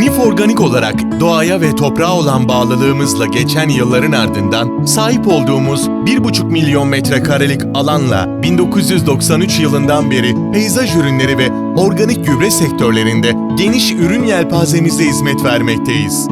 Nif Organik olarak doğaya ve toprağa olan bağlılığımızla geçen yılların ardından sahip olduğumuz 1,5 milyon metrekarelik alanla 1993 yılından beri peyzaj ürünleri ve organik gübre sektörlerinde geniş ürün yelpazemizle hizmet vermekteyiz.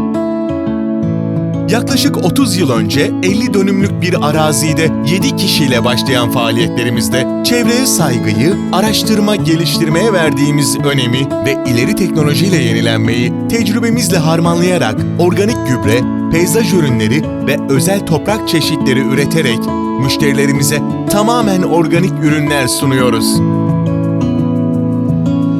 Yaklaşık 30 yıl önce 50 dönümlük bir arazide 7 kişiyle başlayan faaliyetlerimizde çevreye saygıyı, araştırma, geliştirmeye verdiğimiz önemi ve ileri teknolojiyle yenilenmeyi tecrübemizle harmanlayarak organik gübre, peyzaj ürünleri ve özel toprak çeşitleri üreterek müşterilerimize tamamen organik ürünler sunuyoruz.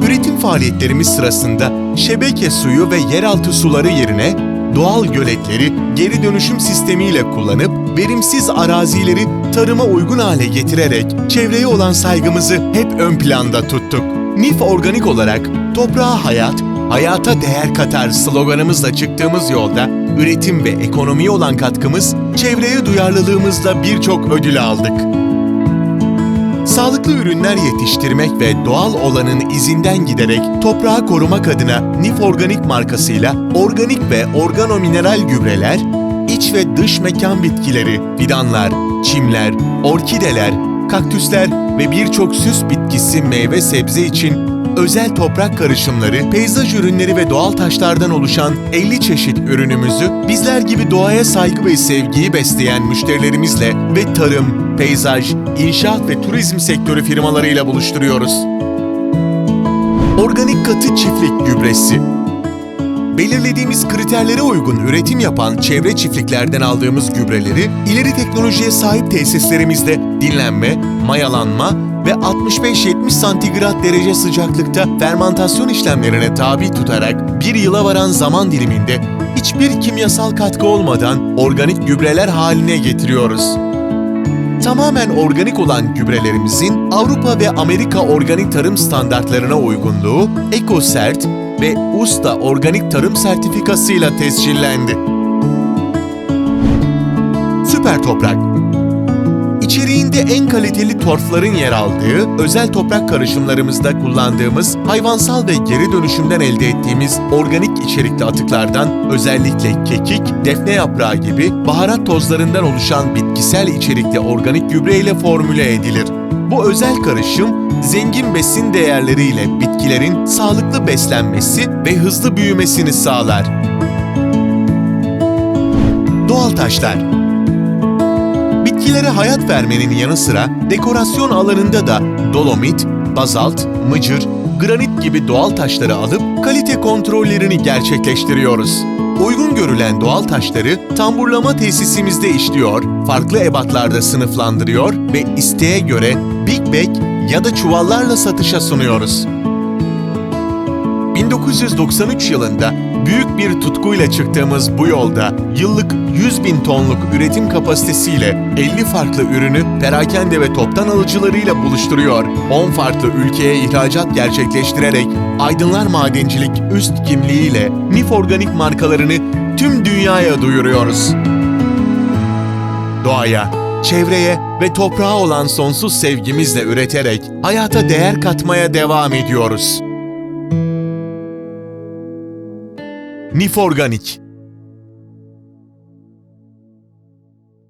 Üretim faaliyetlerimiz sırasında şebeke suyu ve yeraltı suları yerine doğal göletleri geri dönüşüm sistemiyle kullanıp verimsiz arazileri tarıma uygun hale getirerek çevreye olan saygımızı hep ön planda tuttuk. NIF Organik olarak toprağa hayat, hayata değer katar sloganımızla çıktığımız yolda üretim ve ekonomiye olan katkımız, çevreye duyarlılığımızla birçok ödül aldık. Sağlıklı ürünler yetiştirmek ve doğal olanın izinden giderek toprağı korumak adına Nif Organik markasıyla organik ve organomineral gübreler, iç ve dış mekan bitkileri, fidanlar, çimler, orkideler, kaktüsler ve birçok süs bitkisi meyve sebze için özel toprak karışımları, peyzaj ürünleri ve doğal taşlardan oluşan 50 çeşit ürünümüzü bizler gibi doğaya saygı ve sevgiyi besleyen müşterilerimizle ve tarım, peyzaj, inşaat ve turizm sektörü firmalarıyla buluşturuyoruz. Organik katı çiftlik gübresi Belirlediğimiz kriterlere uygun üretim yapan çevre çiftliklerden aldığımız gübreleri ileri teknolojiye sahip tesislerimizde dinlenme, mayalanma ve 65-70 santigrat derece sıcaklıkta fermantasyon işlemlerine tabi tutarak bir yıla varan zaman diliminde hiçbir kimyasal katkı olmadan organik gübreler haline getiriyoruz. Tamamen organik olan gübrelerimizin Avrupa ve Amerika organik tarım standartlarına uygunluğu EcoCert ve USTA organik tarım sertifikasıyla tescillendi. Süper Toprak İçeriğinde en kaliteli torfların yer aldığı, özel toprak karışımlarımızda kullandığımız, hayvansal ve geri dönüşümden elde ettiğimiz organik içerikli atıklardan özellikle kekik, defne yaprağı gibi baharat tozlarından oluşan bitkisel içerikli organik gübre ile formüle edilir. Bu özel karışım, zengin besin değerleriyle bitkilerin sağlıklı beslenmesi ve hızlı büyümesini sağlar. Doğal taşlar Bitkilere hayat vermenin yanı sıra dekorasyon alanında da dolomit, bazalt, mıcır, granit gibi doğal taşları alıp kalite kontrollerini gerçekleştiriyoruz. Uygun görülen doğal taşları tamburlama tesisimizde işliyor, farklı ebatlarda sınıflandırıyor ve isteğe göre big bag ya da çuvallarla satışa sunuyoruz. 1993 yılında büyük bir tutkuyla çıktığımız bu yolda yıllık 100 bin tonluk üretim kapasitesiyle 50 farklı ürünü perakende ve toptan alıcılarıyla buluşturuyor, 10 farklı ülkeye ihracat gerçekleştirerek Aydınlar Madencilik üst kimliğiyle NIF Organik markalarını tüm dünyaya duyuruyoruz. Doğaya, çevreye ve toprağa olan sonsuz sevgimizle üreterek hayata değer katmaya devam ediyoruz. Nif Organik